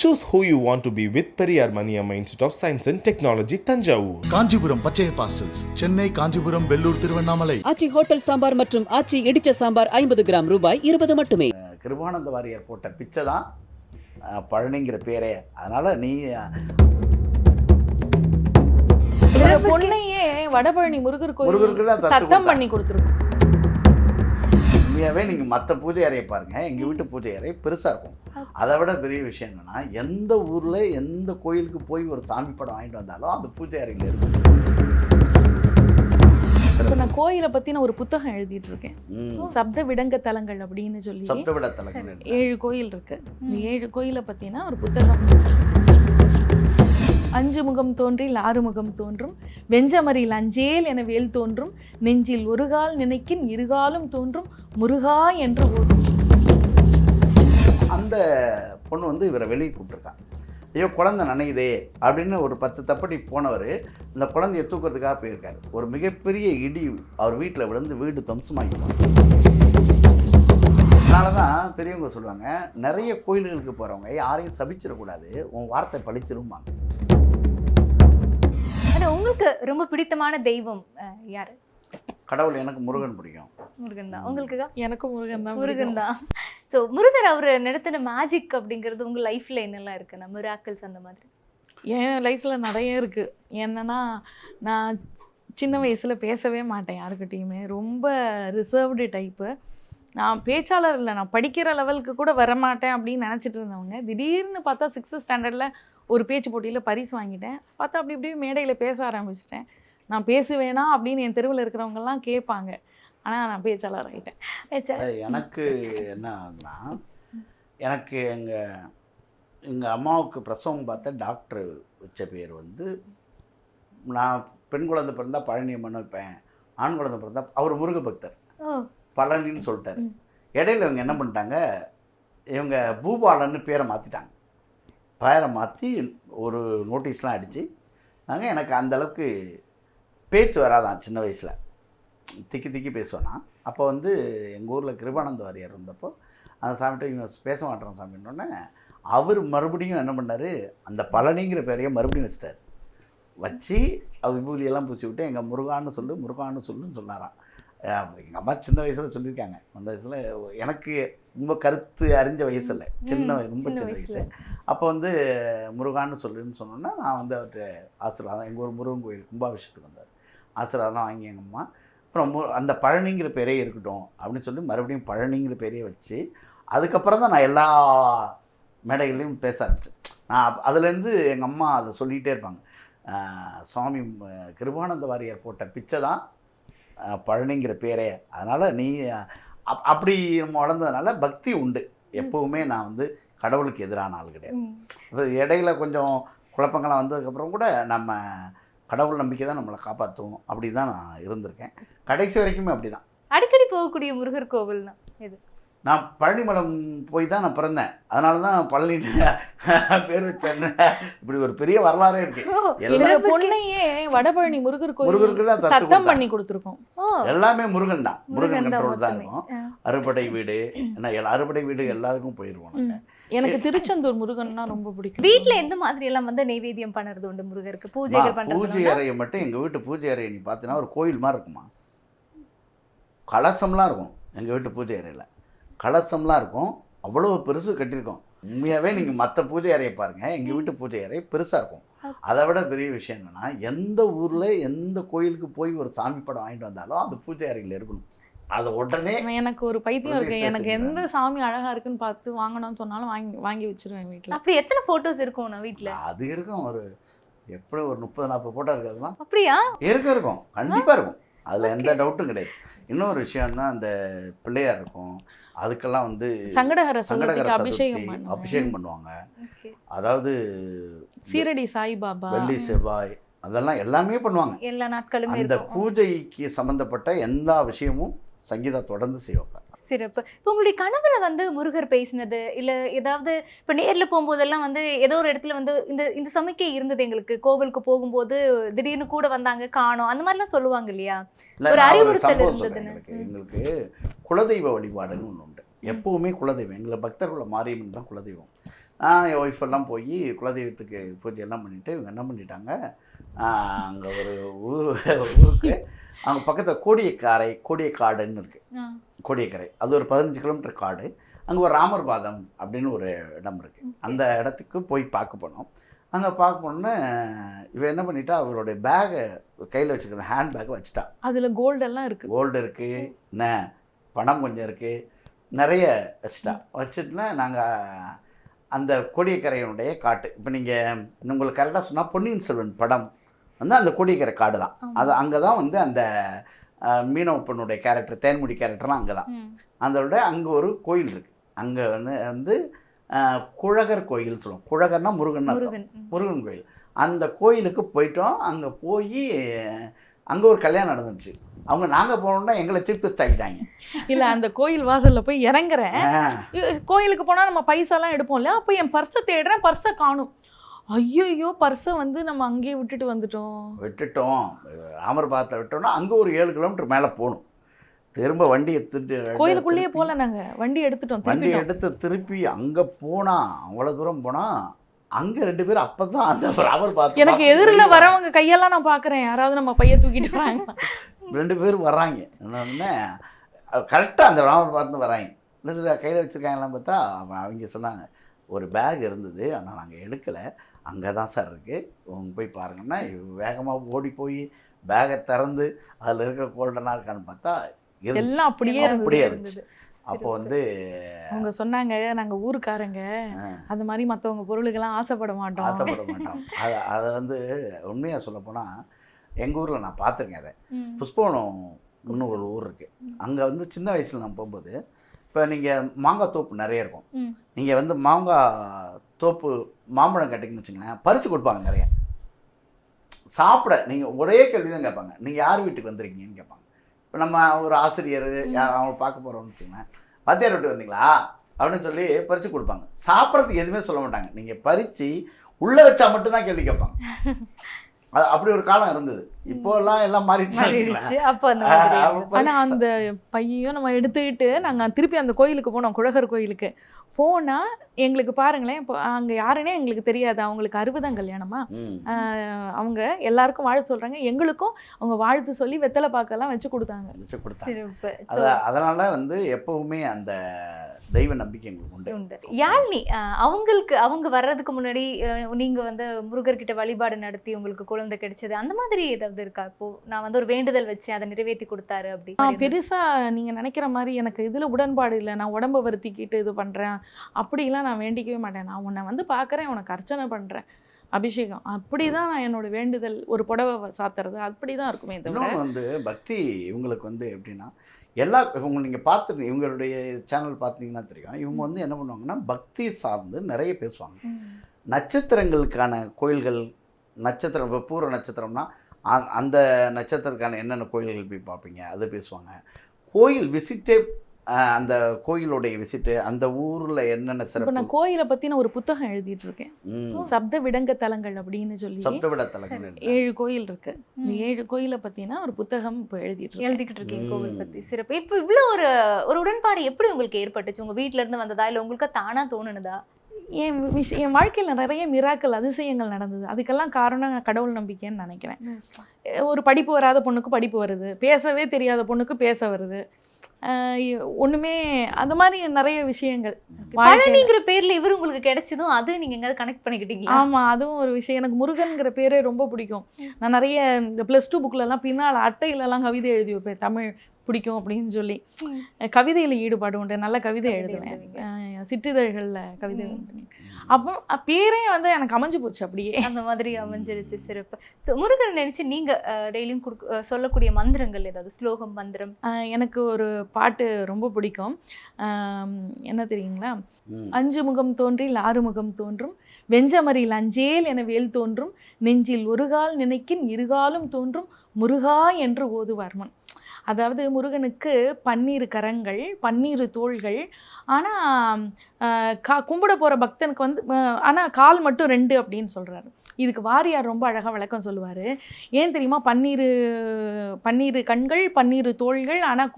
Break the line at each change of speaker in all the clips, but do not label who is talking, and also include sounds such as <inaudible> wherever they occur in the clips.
Choose who you want to be with Periyar Maniamma Institute of Science and Technology, Tanjavur.
Kanchipuram Pachaiyappa silks Chennai Kanchipuram Vellore Tiruvannamalai
Aachi hotel sambar மற்றும் ஆச்சி இடிச்ச சாம்பார் ஐம்பது gram ரூபாய் இருபது மட்டுமே
Kirupananda warrior போட்ட பிச்சை தான் பழனிங்கிற பேரே அதனால் நீ
பொண்ணையே வடபழனி முருகர்
முருகருக்கு
கோயில் சத்தம். பண்ணி கொடுத்துருக்கோம்
உண்மையாகவே நீங்கள் மற்ற பூஜை அறையை பாருங்கள் எங்கள் வீட்டு பூஜை அறை பெருசாக இருக்கும். அதை விட பெரிய விஷயம் என்னென்னா எந்த ஊரில் எந்த கோயிலுக்கு போய் ஒரு சாமி படம் வாங்கிட்டு வந்தாலும் அந்த பூஜை அறையில் இருக்கும்.
இப்போ நான் கோயிலை பத்தி நான் ஒரு புத்தகம் எழுதிட்டு இருக்கேன். சப்த விடங்க தலங்கள் அப்படின்னு சொல்லி.
சப்தவிட தலங்கள்
ஏழு கோயில் இருக்கு. ஏழு கோயிலை பத்தினா ஒரு புத்தகம். அஞ்சு முகம் தோன்றில் ஆறு முகம் தோன்றும். வெஞ்சமரில் அஞ்சேல் என வேல் தோன்றும். நெஞ்சில் ஒரு கால் நினைக்கின் இருகாலும் தோன்றும். முருகா என்று ஓடும்.
அந்த பொண்ணு வந்து இவரை வெளியே கூப்பிட்டுருக்கான் ஐயோ குழந்தை நனையுதே அப்படின்னு ஒரு பத்து தப்படி போனவர் இந்த குழந்தைய தூக்கிறதுக்காக போயிருக்காரு. ஒரு மிகப்பெரிய இடி அவர் வீட்டில் விழுந்து வீடு துவம்சமாகிடும் அதனால தான் பெரியவங்க சொல்லுவாங்க நிறைய கோயில்களுக்கு போகிறவங்க யாரையும் சபிச்சிடக்கூடாது உன் வார்த்தை பழிச்சிருமாங்க
ஆனா உங்களுக்கு ரொம்ப பிடித்தமான தெய்வம் யாரு?
கடவுள் எனக்கு முருகன் பிடிக்கும்.
முருகன் தான். உங்களுக்கு
எனக்கும் முருகன் தான்
முருகன் தான். ஸோ முருகர் அவர் நடத்தின மேஜிக் அப்படிங்கிறது உங்க லைஃப்ல என்னெல்லாம் இருக்கு? நம்ம மிராக்கிள்ஸ் அந்த மாதிரி.
என் லைஃப்பில் நிறைய இருக்குது என்னன்னா நான் சின்ன வயசில் பேசவே மாட்டேன் யாருக்கிட்டேயுமே. ரொம்ப ரிசர்வ்டு டைப்பு நான் பேச்சாளர் இல்லை. நான் படிக்கிற லெவலுக்கு கூட வரமாட்டேன் அப்படின்னு நினச்சிட்டு இருந்தவங்க திடீர்னு பார்த்தா சிக்ஸ்த்து ஸ்டாண்டர்டில் ஒரு பேச்சு போட்டியில் பரிசு வாங்கிட்டேன். பார்த்தா அப்படி இப்படி மேடையில் பேச ஆரம்பிச்சிட்டேன். நான் பேசுவேனா அப்படின்னு என் தெருவில் இருக்கிறவங்கெல்லாம் கேட்பாங்க. ஆனால் நான் பேச்சாளர் ஆகிட்டேன்
எனக்கு என்ன ஆகுதுன்னா எனக்கு எங்கள் எங்கள் அம்மாவுக்கு பிரசவம் பார்த்த டாக்டர் வச்ச பேர் வந்து நான் பெண் குழந்தை பிறந்தா பழனி அம்மன் வைப்பேன் ஆண் குழந்தை பிறந்தா அவர் முருக பக்தர். பழனின்னு சொல்லிட்டாரு. இடையில இவங்க என்ன பண்ணிட்டாங்க இவங்க பூபாலன்னு பேரை மாற்றிட்டாங்க பயரை மாற்றி ஒரு நோட்டீஸ்லாம் அடித்து நாங்கள் எனக்கு அந்த அளவுக்கு பேச்சு வராதான் சின்ன வயசில். திக்கி திக்கி பேசுவேன்னா அப்போ வந்து எங்கள் ஊரில் கிருபானந்த வாரியார் இருந்தப்போ அந்த சாமிகிட்ட இவங்க பேச மாட்டோம் சாமின்னொடனே அவர் மறுபடியும் என்ன பண்ணார் அந்த பழனிங்கிற பேரையே மறுபடியும் வச்சிட்டார். வச்சு அது விபூதியெல்லாம் பூச்சி விட்டு எங்கள் முருகான்னு சொல்லு முருகான்னு சொல்லுன்னு சொன்னாராம். எங்கள் அம்மா சின்ன வயசில் சொல்லியிருக்காங்க. அந்த வயசில் எனக்கு ரொம்ப கருத்து அறிஞ்ச வயசு இல்லை சின்ன ரொம்ப
சின்ன.
வயசு அப்போ வந்து முருகான்னு சொல்லுன்னு சொன்னோன்னா நான் வந்து அவர்கிட்ட ஆசீர்வாதம் எங்கள் ஊர் முருகன் கோயில் கும்பாபிஷேகத்துக்கு வந்தார். ஆசீர்வாதம் வாங்கி எங்கள் அம்மா அப்புறம் அந்த பழனிங்கிற பேரே இருக்கட்டும் அப்படின்னு சொல்லி மறுபடியும் பழனிங்கிற பேரே வச்சு அதுக்கப்புறம் தான் நான் எல்லா மேடைகள்லையும் பேச ஆரம்பித்தேன் நான் அதுலேருந்து எங்கள் அம்மா அதை சொல்லிகிட்டே இருப்பாங்க. சுவாமி கிருபானந்த வாரியார் போட்ட பிச்சை தான் பழனிங்கிற பேரே. அதனால் நீ அப் அப்படி நம்ம வளர்ந்ததுனால பக்தி உண்டு. எப்போவுமே நான் வந்து கடவுளுக்கு எதிரான ஆள் கிடையாது. இப்போ இடையில கொஞ்சம் குழப்பங்கள்லாம் வந்ததுக்கப்புறம் கூட நம்ம கடவுள் நம்பிக்கை தான் நம்மளை காப்பாற்றும் அப்படி தான் நான் இருந்திருக்கேன். கடைசி வரைக்குமே அப்படி தான்
அடிக்கடி போகக்கூடிய முருகர் கோவில்னா இது
நான் பழனிமலம் போய் தான் நான் பிறந்தேன். அதனால தான் பழனி <laughs> பேர் வச்சேன்னு. இப்படி ஒரு பெரிய வரலாறே இருக்கு.
ஓ,
எல்லா
இந்த
இதை பத்தி-
பொண்ணையே வடபழனி முருகர்
முருகருக்கு தான் தத்து
சத்தம். பண்ணி கொடுத்துருக்கோம்.
எல்லாமே முருகன் தான். முருகன் கண்ட்ரோல் தான். இருக்கும். அறுபடை வீடு <clears throat> என்ன எல்லா- அறுபடை வீடு எல்லாத்துக்கும் போயிடுவோம்.
எனக்கு திருச்செந்தூர் முருகன்னா ரொம்ப பிடிக்கும்.
வீட்ல எந்த மாதிரி எல்லாம் வந்து நைவேத்தியம் பண்ணுறது உண்டு முருகருக்கு?
பூஜை
பண்றது
அறையை மட்டும் எங்கள் வீட்டு பூஜை அறையை நீ பார்த்தீங்கன்னா ஒரு கோயில் மாதிரி இருக்குமா? கலசம்லாம் இருக்கும் எங்கள் வீட்டு பூஜை அறையில். கலசம்லாம் இருக்கும். அவ்வளோ பெருசு கட்டியிருக்கோம். உண்மையாகவே நீங்கள் மற்ற பூஜை அறையை பாருங்கள் எங்கள் வீட்டு பூஜை அறை பெருசாக இருக்கும். அதை விட பெரிய விஷயம் என்னென்னா எந்த ஊரில் எந்த கோயிலுக்கு போய் ஒரு சாமி படம் வாங்கிட்டு வந்தாலும் அந்த பூஜை அறையில் இருக்கணும். அதை உடனே
எனக்கு ஒரு பைத்தியம் இருக்கு. எனக்கு. எந்த சாமி அழகா இருக்குன்னு பார்த்து வாங்கணும்னு சொன்னாலும் வாங்கி வாங்கி வச்சிருவேன் வீட்ல.
அப்படி எத்தனை போட்டோஸ் இருக்கும் நான் வீட்ல?
அது இருக்கும். ஒரு எப்படி ஒரு முப்பது நாற்பது போட்டோ இருக்காதுமா
அப்படியா?
இருக்க இருக்கும். கண்டிப்பாக இருக்கும். அதில் எந்த டவுட்டும் கிடையாது. இன்னொரு விஷயம் தான் அந்த பிள்ளையார் இருக்கும். அதுக்கெல்லாம் வந்து
சங்கடஹர
சங்கடகர
சதுர்த்திக்கு அபிஷேகம்
அபிஷேகம் பண்ணுவாங்க.
Okay.
அதாவது
சீரடி சாய்பாபா.
வெள்ளி செவ்வாய் அதெல்லாம் எல்லாமே பண்ணுவாங்க.
எல்லா நாட்களுமே
அந்த பூஜைக்கு சம்பந்தப்பட்ட எல்லா விஷயமும் சங்கீதா தொடர்ந்து செய்வாங்க.
சிறப்பு. இப்போ உங்களுடைய கனவுல வந்து முருகர் பேசினது இல்ல ஏதாவது இப்ப நேர்ல போகும்போதெல்லாம் வந்து ஏதோ ஒரு இடத்துல வந்து இந்த இந்த சமைக்கை இருந்தது எங்களுக்கு. கோவிலுக்கு போகும்போது திடீர்னு கூட வந்தாங்க காணோம். அந்த மாதிரிலாம் சொல்லுவாங்க இல்லையா?
இல்ல,
ஒரு அறிவுறுத்தல் இருந்ததுன்னு.
எங்களுக்கு. குலதெய்வ வழிபாடுன்னு ஒன்று உண்டு. எப்பவுமே குலதெய்வம். எங்களை பக்தர்குல மாரியம்மன் தான் குலதெய்வம். நான் என் ஒய்ஃப் எல்லாம் போய் குலதெய்வத்துக்கு பூஜை எல்லாம் பண்ணிவிட்டு இவங்க என்ன பண்ணிட்டாங்க? அங்கே ஒரு ஊர் ஊருக்கு அங்கே பக்கத்தில் கோடியக்காரை கோடியக்காடுன்னு இருக்குது. கோடியக்கரை. அது ஒரு பதினஞ்சு கிலோமீட்டர் காடு. அங்கே ஒரு ராமர் பாதம் அப்படின்னு ஒரு இடம் இருக்குது அந்த இடத்துக்கு போய் பார்க்க போனோம். அங்கே பார்க்க போனோன்னே இவன் என்ன பண்ணிட்டா அவருடைய பேகை கையில் வச்சுருக்க ஹேண்ட் பேக்கை வச்சுட்டா.
அதுல கோல்டு எல்லாம் இருக்கு.
கோல்டு இருக்குது என்ன பணம் கொஞ்சம் இருக்குது நிறைய வச்சுட்டா. வச்சுட்டுனா நாங்கள் அந்த கோடியக்கரையினுடைய காட்டு. இப்போ நீங்கள் உங்களுக்கு கரெக்டாக சொன்னால் பொன்னியின் செல்வன் படம் வந்து அந்த கோடியக்கரை காடு தான். அது அங்கே தான் வந்து அந்த மீனவ பொண்ணுடைய கேரக்டர் தேன்முடி கேரக்டர்லாம் அங்கே தான். அதோட அங்கே ஒரு கோயில் இருக்குது அங்கே வந்து வந்து குழகர் கோயில் சொல்லுவோம் குழகர்னா முருகன்.
முருகன்
கோயில். அந்த கோயிலுக்கு போயிட்டோம். அங்கே போய் அங்கே ஒரு கல்யாணம் நடந்துச்சு. அவங்க நாங்கள் போனோம்னா எங்களை சீஃப் கெஸ்ட் ஆகிட்டாங்க
இல்ல அந்த கோயில் வாசல்ல போய் இறங்குறேன். கோயிலுக்கு போனா நம்ம பைசாலாம் எடுப்போம்ல அப்போ என் பர்ஸை தேடுறேன் பர்ஸை காணும். ஐயோ பர்ஸை வந்து நம்ம அங்கேயே விட்டுட்டு வந்துட்டோம்.
விட்டுட்டோம். ராமர்பாத்தை விட்டோம்னா அங்கே ஒரு ஏழு கிலோமீட்டர் மேலே போகணும். திரும்ப வண்டி எடுத்துட்டு
கோயிலுக்குள்ளேயே
திருப்பி-
போல நாங்க. வண்டி எடுத்துட்டோம்
வண்டி. எடுத்து திருப்பி அங்கே போனால் அவ்வளோ தூரம் போனால் அங்கே ரெண்டு பேரும் அப்போ தான் அந்த ராமர் பாத்து
எனக்கு எதிரில் வரவங்க கையெல்லாம் நான் பாக்குறேன் யாராவது நம்ம பைய தூக்கிட்டு வராங்க.
ரெண்டு பேரும் வர்றாங்க. என்னன்னா கரெக்டாக அந்த ராமர் பார்த்து வராங்க இல்லை கையில் வச்சுருக்காங்களாம் பார்த்தா அவ- அவங்க சொன்னாங்க ஒரு பேக் இருந்தது ஆனால் நாங்கள் எடுக்கலை. அங்கே தான் சார் இருக்குது உங்க போய் பாருங்கன்னா வேகமாக ஓடி போய் பேகை திறந்து அதில் இருக்கிற கோல்டனாக இருக்கான்னு பார்த்தா.
எல்லாம் அப்படியே
அப்படியே இருந்துச்சு. அப்போ வந்து
அவங்க சொன்னாங்க நாங்க ஊருக்காரங்க. அது மாதிரி மத்தவங்க பொருளுக்கெல்லாம் ஆசைப்பட மாட்டோம்.
ஆசைப்பட மாட்டோம். அதை அதை வந்து உண்மையாக சொல்லப்போனால் எங்கள் ஊரில் நான் பார்த்துருக்கேன் அதை.
ம்.
புஷ்பவனம் இன்னும் ஒரு ஊர் இருக்குது அங்கே வந்து சின்ன வயசில் நான் போகும்போது இப்போ நீங்கள் மாங்காய் தோப்பு நிறைய இருக்கும். நீங்கள் வந்து மாங்காய் தோப்பு மாம்பழம் கேட்டிங்கன்னு வச்சுங்களேன் பறித்து கொடுப்பாங்க நிறைய. சாப்பிட நீங்கள் ஒரே கேள்வி தான் கேட்பாங்க. நீங்கள் யார் வீட்டுக்கு வந்திருக்கீங்கன்னு கேட்பாங்க. இப்போ நம்ம ஒரு ஆசிரியர் யார் அவங்க பார்க்க போகிறோம்னு வச்சுங்களேன் வாத்தியார் வீட்டுக்கு வந்தீங்களா? அப்படின்னு சொல்லி பறித்து கொடுப்பாங்க. சாப்பிட்றதுக்கு எதுவுமே சொல்ல மாட்டாங்க. நீங்கள் பறித்து உள்ளே வச்சா மட்டும்தான் கேள்வி கேட்பாங்க. <laughs> அது அப்படி ஒரு காலம் இருந்தது. இப்போல்லாம் எல்லாம் வச்சுங்களேன்
மாறிடுச்சு. அப்ப அந்த
அந்த பையையும் நம்ம எடுத்துக்கிட்டு நாங்க திருப்பி அந்த கோயிலுக்கு போனோம் குழகர் கோயிலுக்கு. போனா எங்களுக்கு பாருங்களேன் இப்போ அங்க யாருன்னே எங்களுக்கு தெரியாது. அவங்களுக்கு அறுபதாம் கல்யாணமா? அவங்க எல்லாருக்கும் வாழ்த்து சொல்றாங்க. எங்களுக்கும் அவங்க வாழ்த்து சொல்லி வெத்தலை பாக்கெல்லாம் வச்சு கொடுத்தாங்க.
வச்சு கொடுத்தாங்க. அதனால வந்து எப்பவுமே அந்த தெய்வ நம்பிக்கை எங்களுக்கு உண்டு.
யாழ்னி அவங்களுக்கு அவங்க வர்றதுக்கு முன்னாடி நீங்க வந்து முருகர்கிட்ட வழிபாடு நடத்தி உங்களுக்கு குழந்தை கிடைச்சது அந்த மாதிரி ஏதாவது இருக்கா? இப்போ நான் வந்து ஒரு வேண்டுதல் வச்சேன் அதை நிறைவேற்றி கொடுத்தாரு அப்படி
நான் பெருசா நீங்க நினைக்கிற மாதிரி எனக்கு இதுல உடன்பாடு இல்லை. நான் உடம்ப வருத்திக்கிட்டு இது பண்றேன். அப்படிலாம் நான் வேண்டிக்கவே மாட்டேன். நான் உன்னை வந்து பார்க்கறேன் உனக்கு அர்ச்சனை பண்றேன். அபிஷேகம். அப்படிதான் நான் என்னோட வேண்டுதல் ஒரு புடவை சாத்துறது. அப்படிதான் இருக்குமே தவிர
இன்னொன்று வந்து பக்தி இவங்களுக்கு வந்து எப்படின்னா எல்லா இவங்க நீங்கள் பார்த்து இவங்களுடைய சேனல் பார்த்தீங்கன்னா தெரியும். இவங்க வந்து என்ன பண்ணுவாங்கன்னா பக்தி சார்ந்து நிறைய பேசுவாங்க. நட்சத்திரங்களுக்கான கோயில்கள் நட்சத்திரம் இப்போ பூர நட்சத்திரம்னா அந்த நட்சத்திரத்துக்கான என்னென்ன கோயில்கள் போய் பார்ப்பீங்க? அது பேசுவாங்க. கோயில் விசிட்டே அந்த கோயிலுடைய விசிட்டு அந்த ஊரில் என்னென்ன சிறப்பு
நான் கோயிலை நான் ஒரு புத்தகம் எழுதிட்டு இருக்கேன்
ம்.
சப்த விடங்க தலங்கள் அப்படின்னு சொல்லி
சப்தவிட தலங்கள்
ஏழு கோயில் இருக்கு. இந்த. ஏழு கோயிலை பத்தினா ஒரு புத்தகம் இப்போ எழுதிட்டு இருக்கேன்
எழுதிக்கிட்டு இருக்கீங்க கோவில். பத்தி. சிறப்பு. இப்போ இவ்வளோ ஒரு ஒரு உடன்பாடு எப்படி உங்களுக்கு ஏற்பட்டுச்சு? உங்க வீட்ல இருந்து வந்ததா? இல்ல உங்களுக்கு தானா தோணுனதா?
என் விஷ என் வாழ்க்கையில் நிறைய மிராக்கள் அதிசயங்கள் நடந்தது. அதுக்கெல்லாம் காரணம் கடவுள் நம்பிக்கைன்னு நினைக்கிறேன். ஒரு படிப்பு வராத பொண்ணுக்கு படிப்பு வருது. பேசவே தெரியாத பொண்ணுக்கு பேச வருது. ஒண்ணுமே அந்த மாதிரி நிறைய விஷயங்கள்.
பழனிங்கிற பேர்ல இவர் உங்களுக்கு கிடைச்சதும் அது நீங்க எங்கயாவது கனெக்ட் பண்ணிக்கிட்டீங்களா?
ஆமா அதுவும் ஒரு விஷயம். எனக்கு முருகன்கிற பேரே ரொம்ப பிடிக்கும். நான் நிறைய இந்த ப்ளஸ் டூ புக்லலாம் பின்னால் அட்டையிலலாம் கவிதை எழுதி வைப்பேன். தமிழ் பிடிக்கும் அப்படின்னு சொல்லி. கவிதையில் ஈடுபாடு உண்டு. நல்ல கவிதை எழுதுவேன். சிற்றிதழ்களில் கவிதை அப்போ பேரே வந்து எனக்கு அமைஞ்சு போச்சு அப்படியே.
அந்த மாதிரி அமைஞ்சிருச்சு சிறப்பு. முருகன் நினைச்சு நீங்க டெய்லியும் கொடுக்க சொல்லக்கூடிய மந்திரங்கள் ஏதாவது? ஸ்லோகம் மந்திரம்?
எனக்கு ஒரு பாட்டு ரொம்ப பிடிக்கும். என்ன தெரியுங்களா. அஞ்சு முகம் தோன்றில் ஆறு முகம் தோன்றும். வெஞ்சமரில் அஞ்சேல் என வேல் தோன்றும். நெஞ்சில் ஒரு கால் நினைக்கின் இருகாலும் தோன்றும். முருகா என்று ஓதுவார்மன் அதாவது முருகனுக்கு பன்னீர் கரங்கள் பன்னீர் தோள்கள். ஆனால் கா கும்பிட போகிற பக்தனுக்கு வந்து ஆனால் கால் மட்டும் ரெண்டு அப்படின்னு சொல்கிறாரு இதுக்கு வாரியார் ரொம்ப அழகாக விளக்கம் சொல்லுவார். ஏன் தெரியுமா? பன்னீர் பன்னீர் கண்கள் பன்னீர் தோள்கள் ஆனால்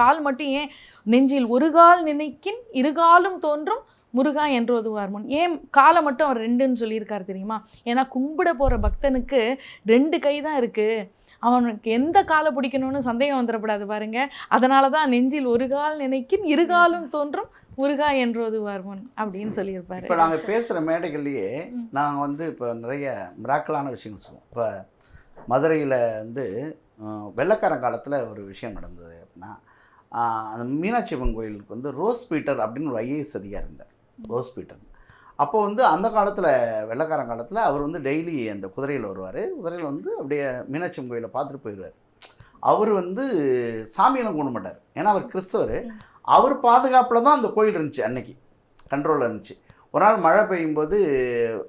கால் மட்டும் ஏன் நெஞ்சில் ஒரு கால் நினைக்கின் இருகாலும் தோன்றும் முருகா என்றோதுவார் முன். ஏன் காலை மட்டும் அவர் ரெண்டுன்னு சொல்லியிருக்கார் தெரியுமா? ஏன்னா கும்பிட போகிற பக்தனுக்கு ரெண்டு கை தான் இருக்குது அவனுக்கு எந்த காலை பிடிக்கணும்னு சந்தேகம் வந்துடக்கூடாது பாருங்க. அதனால தான் நெஞ்சில் ஒரு கால் நினைக்கின் இருகாலும் தோன்றும் முருகா என்றோதுவார் முன் அப்படின்னு சொல்லியிருப்பாரு.
இப்போ நாங்கள் பேசுகிற மேடைகள்லேயே நாங்கள் வந்து இப்போ நிறைய மிராக்கலான விஷயங்கள் சொல்லுவோம். இப்போ மதுரையில் வந்து வெள்ளைக்காரன் காலத்தில் ஒரு விஷயம் நடந்தது அப்படின்னா அந்த மீனாட்சி அம்மன் கோயிலுக்கு வந்து ரோஸ் பீட்டர் அப்படின்னு ஒரு ஐஏஎஸ் அதிகாரி இருந்தார். ரோஸ் பீட்டர் அப்போ வந்து அந்த காலத்தில் வெள்ளக்காரன் காலத்தில் அவர் வந்து டெய்லி அந்த குதிரையில் வருவார். குதிரையில் வந்து அப்படியே மீனாட்சி கோயிலில் கோயிலை பார்த்துட்டு போயிடுவார் அவர் வந்து சாமியெல்லாம் கும்பிட மாட்டார். ஏன்னா அவர் கிறிஸ்தவர். அவர் பாதுகாப்பில் தான் அந்த கோயில் இருந்துச்சு அன்னைக்கு. கண்ட்ரோலில் இருந்துச்சு. ஒரு நாள் மழை பெய்யும்போது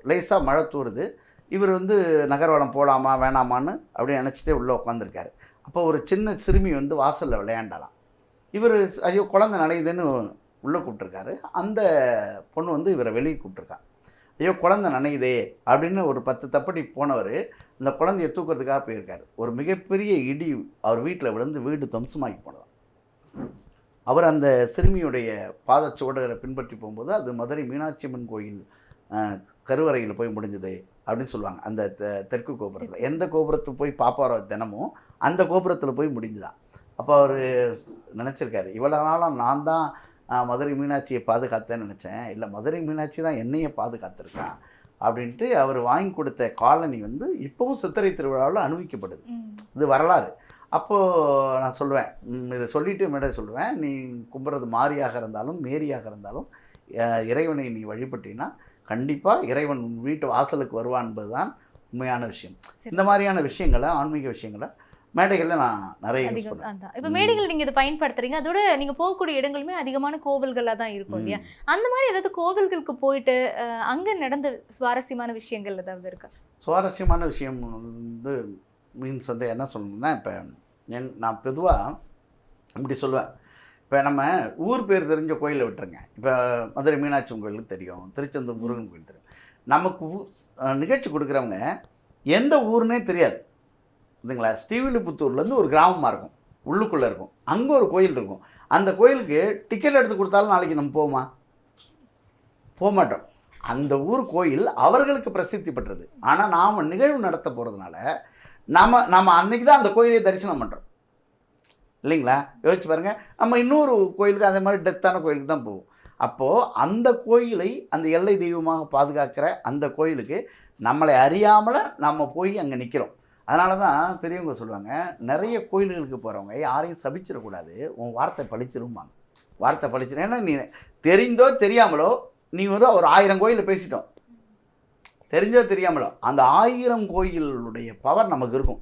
லேசாக மழை தூறுது இவர் வந்து நகர்வலம் போகலாமா வேணாமான்னு அப்படி நினச்சிட்டே உள்ளே உட்காந்துருக்காரு அப்போ ஒரு சின்ன சிறுமி வந்து வாசலில் விளையாண்டாலாம் இவர் ஐயோ குழந்தை நனையுதுன்னு உள்ளே கூப்பிட்ருக்காரு அந்த பொண்ணு வந்து இவரை வெளியே கூப்பிட்ருக்கா ஐயோ குழந்தை நனையுதே அப்படின்னு ஒரு பத்து தப்படி போனவர் அந்த குழந்தைய தூக்கிறதுக்காக போயிருக்காரு. ஒரு மிகப்பெரிய இடி அவர் வீட்டில் விழுந்து வீடு துவம்சமாகி போனதாம் அவர் அந்த சிறுமியுடைய பாதச்சுவடரை பின்பற்றி போகும்போது அது மதுரை மீனாட்சி அம்மன் கோயில் கருவறையில் போய் முடிஞ்சது அப்படின்னு சொல்லுவாங்க. அந்த தெ- தெற்கு கோபுரத்தில். எந்த கோபுரத்துக்கு போய் பாப்பாரோ தினமும் அந்த கோபுரத்தில் போய் முடிஞ்சுதான் அப்போ அவர் நினச்சிருக்காரு இவ்வளோ நாளாக நான் தான் மதுரை மீனாட்சியை பாதுகாத்தேன்னு நினச்சேன். இல்லை மதுரை மீனாட்சி தான் என்னையே பாதுகாத்துருக்கான் அப்படின்ட்டு அவர் வாங்கி கொடுத்த காலனி வந்து இப்போவும் சித்திரை திருவிழாவில் அனுபவிக்கப்படுது. இது வரலாறு. அப்போது நான் சொல்லுவேன். இதை சொல்லிட்டு மேடை சொல்லுவேன். நீ கும்பிட்றது மாரியாக இருந்தாலும் மேரியாக இருந்தாலும் இறைவனை நீ வழிபட்டினா கண்டிப்பாக இறைவன் வீட்டு வாசலுக்கு வருவான் என்பதுதான் உண்மையான விஷயம். இந்த மாதிரியான விஷயங்களை ஆன்மீக விஷயங்களை மேடைகளில் நான் நிறைய யூஸ் பண்ணுவேன்.
இப்ப மேடைகள் நீங்க இதை பயன்படுத்துறீங்க. அதோட நீங்க போகக்கூடிய இடங்களுமே அதிகமான கோவில்களா தான் இருக்கும் இல்லையா? அந்த மாதிரி ஏதாவது கோவில்களுக்கு போயிட்டு அங்க நடந்த சுவாரஸ்யமான விஷயங்கள் ஏதாவது இருக்கா?
சுவாரஸ்யமான விஷயம் வந்து மீன்ஸ் வந்து என்ன சொல்லணும்னா இப்போ என் நான் பொதுவாக இப்படி சொல்லுவேன். இப்போ நம்ம ஊர் பேர் தெரிஞ்ச கோயிலை விட்டுருங்க. இப்போ மதுரை மீனாட்சி கோயிலுக்கு தெரியும் திருச்செந்தூர் முருகன் கோயில் தெரியும். நமக்கு நிகழ்ச்சி கொடுக்குறவங்க எந்த ஊருனே தெரியாது. இதுங்களா ஸ்ரீவில்லிபுத்தூர்லேருந்து ஒரு கிராமமாக இருக்கும். உள்ளுக்குள்ளே இருக்கும். அங்கே ஒரு கோயில் இருக்கும். அந்த கோயிலுக்கு டிக்கெட் எடுத்து கொடுத்தாலும் நாளைக்கு நம்ம போவோமா? போக மாட்டோம் அந்த ஊர் கோயில் அவர்களுக்கு பிரசித்தி பெற்றது. ஆனால் நாம் நிகழ்வு நடத்த போகிறதுனால நம்ம நம்ம அன்றைக்கி தான் அந்த கோயிலை தரிசனம் பண்ணுறோம் இல்லைங்களா? யோசிச்சு பாருங்கள் நம்ம இன்னொரு கோயிலுக்கு அதே மாதிரி டெத்தான கோயிலுக்கு தான் போவோம். அப்போது அந்த கோயிலை அந்த எல்லை தெய்வமாக பாதுகாக்கிற அந்த கோயிலுக்கு நம்மளை அறியாமல் நம்ம போய் அங்கே நிற்கிறோம் அதனால தான் பெரியவங்க சொல்லுவாங்க நிறைய கோயில்களுக்கு போகிறவங்க யாரையும் சபிச்சிடக்கூடாது உன் வார்த்தை பழிச்சிரும்பாங்க. வார்த்தை பழிச்சிடும் ஏன்னா நீ தெரிந்தோ தெரியாமலோ நீ வந்து ஒரு ஆயிரம் கோயிலில் பேசிட்டோம். தெரிஞ்சோ தெரியாமலோ அந்த ஆயிரம் கோயிலுடைய பவர் நமக்கு இருக்கும்.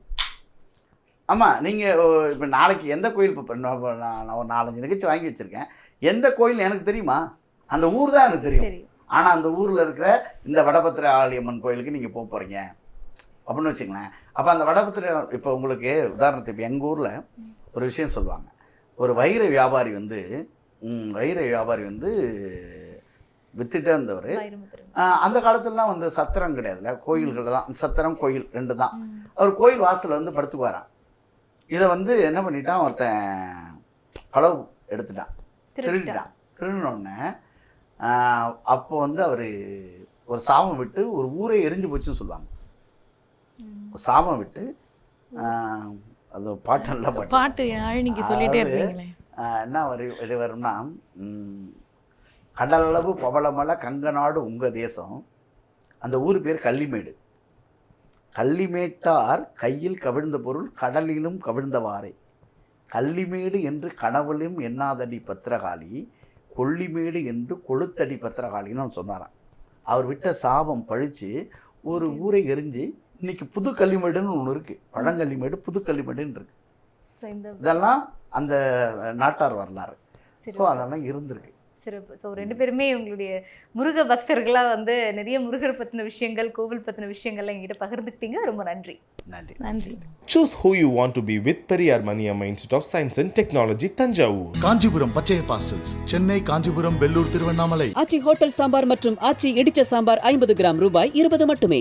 ஆமாம் நீங்கள் இப்போ நாளைக்கு எந்த கோயில் இப்போ நான் ஒரு நாலஞ்சு நிகழ்ச்சி வாங்கி வச்சுருக்கேன். எந்த கோயில் எனக்கு தெரியுமா? அந்த ஊர் தான் எனக்கு தெரியும். ஆனால் அந்த ஊரில் இருக்கிற இந்த வடபத்திர ஆலியம்மன் கோயிலுக்கு நீங்கள் போக போகிறீங்க அப்படின்னு வச்சுங்களேன் அப்போ அந்த வடபத்திர இப்போ உங்களுக்கு உதாரணத்துக்கு இப்போ எங்கள் ஊரில் ஒரு விஷயம் சொல்லுவாங்க. ஒரு வைர வியாபாரி வந்து வைர வியாபாரி வந்து வித்துட்டே இருந்தவர். அந்த காலத்துலலாம் வந்து சத்திரம் கிடையாதுல்ல. கோயில்களில் தான். சத்திரம் கோயில் ரெண்டு தான். அவர் கோயில் வாசல்ல வந்து படுத்துக்குவாராம். இதை வந்து என்ன பண்ணிட்டான்? ஒருத்தன் களவு எடுத்துட்டான்.
திருடிட்டான்.
திருடினோடனே அப்போ வந்து அவர் ஒரு சாபம் விட்டு ஒரு ஊரே எரிஞ்சு போச்சுன்னு சொல்லுவாங்க. சாபம் விட்டு அது பாட்டு நல்லா பாட்டு
பாட்டு ஆழ்னிக்கு சொல்லிட்டே இருப்பீங்களே.
என்ன வரி வரி வரும்னா கடலளவு பவளமலை கங்கநாடு உங்கள் தேசம். அந்த ஊர் பேர் கள்ளிமேடு. கள்ளிமேட்டார் கையில் கவிழ்ந்த பொருள் கடலிலும் கவிழ்ந்தவாறே. கள்ளிமேடு என்று கனவுலையும் எண்ணாதடி பத்திரகாளி கொல்லிமேடு என்று கொளுத்தடி பத்திரகாளின்னு அவன் சொன்னாராம். அவர் விட்ட சாபம் பழிச்சு ஒரு ஊரை எரிஞ்சு இன்னைக்கு புது கள்ளிமேடுன்னு ஒன்று இருக்குது பழங்கள்ளிமேடு புது கள்ளிமேடுன்னு இருக்கு.
So, இந்த
இதெல்லாம் அந்த நாட்டார் வரலாறு. ஸோ. அதெல்லாம் இருந்திருக்கு.
சிறப்பு. ஸோ ரெண்டு பேருமே உங்களுடைய முருக பக்தர்களா வந்து நிறைய முருகர் பத்தின விஷயங்கள் கோவில் பத்தின விஷயங்கள்லாம் என்கிட்ட பகிர்ந்துக்கிட்டீங்க. ரொம்ப நன்றி.
நன்றி.
நன்றி.
Choose who you want to be with Periyar Maniamma Institute of Science and Technology, Tanjavur.
Kanchipuram Pachaiyappa silks Chennai Kanchipuram Vellore Tiruvannamalai.
Aachi hotel sambar மற்றும் ஆச்சி இடிச்ச சாம்பார் ஐம்பது கிராம் ரூபாய் இருபது மட்டுமே.